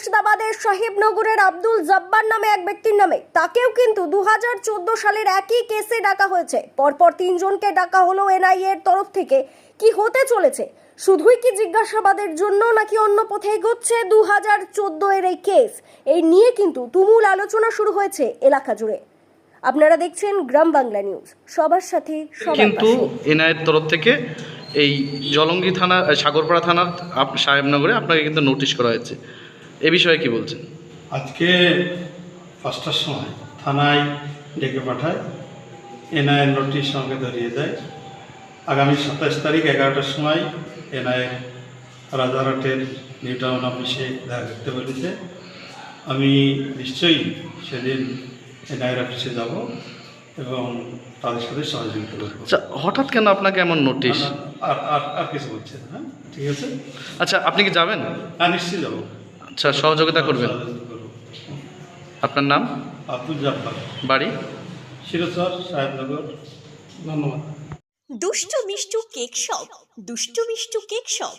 মুর্শিদাবাদের সাহেবনগরের আব্দুল জব্বার নামে এক ব্যক্তির নামে। তাকেও কিন্তু দু সালের একই কেসে ডাকা হয়েছে। পরপর তিনজনকে ডাকা হলো এনআইএ এর তরফ থেকে। কি হতে চলেছে? শুধুই কি জিজ্ঞাসাবাদের জন্য নাকি অন্য পথে এগোচ্ছে দু হাজার চোদ্দ এর এই কেস? এই নিয়ে কিন্তু তুমুল আলোচনা শুরু হয়েছে এলাকা জুড়ে। আপনারা দেখছেন গ্রাম বাংলা নিউজ। সবার সাথে কিন্তু। এনআইয়ের তরফ থেকে এই জলঙ্গি থানা সাগরপাড়া থানার সাহেবনগরে আপনাকে কিন্তু নোটিশ করা হয়েছে। এ বিষয়ে কি বলছেন? আজকে পাঁচটার সময় থানায় ডেকে পাঠায় এনআইএ নোটিশ সঙ্গে ধরিয়ে দেয়। আগামী সাতাশ তারিখ এগারোটার সময় এনআইএ রাজারহাটের নিউ টাউন অফিসে দেখা করতে বলেছে। আমি নিশ্চয়ই সেদিন এনআইএর অফিসে যাব এবং তাদের সাথে সহযোগিতা করব। আচ্ছা হঠাৎ কেন আপনাকে এমন নোটিশ? আর আর আর কিছু বলছে না? হ্যাঁ ঠিক আছে? আচ্ছা আপনি কি যাবেন? হ্যাঁ নিশ্চয়ই যাব। আচ্ছা সহযোগিতা করবেন। আপনার নাম? আব্দুল জব্বার। বাড়ি? শিরোচর সাহেবনগর। ধন্যবাদ। দুষ্টু Mishtu cake shop. Dushtu Mishtu cake shop.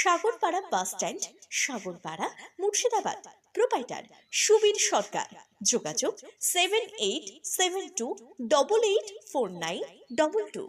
Sagarpara bus stand, Sagarpara Murshidabad. Proprietor Subir Sarkar. যোগাযোগ seven eight seven two double eight four nine double two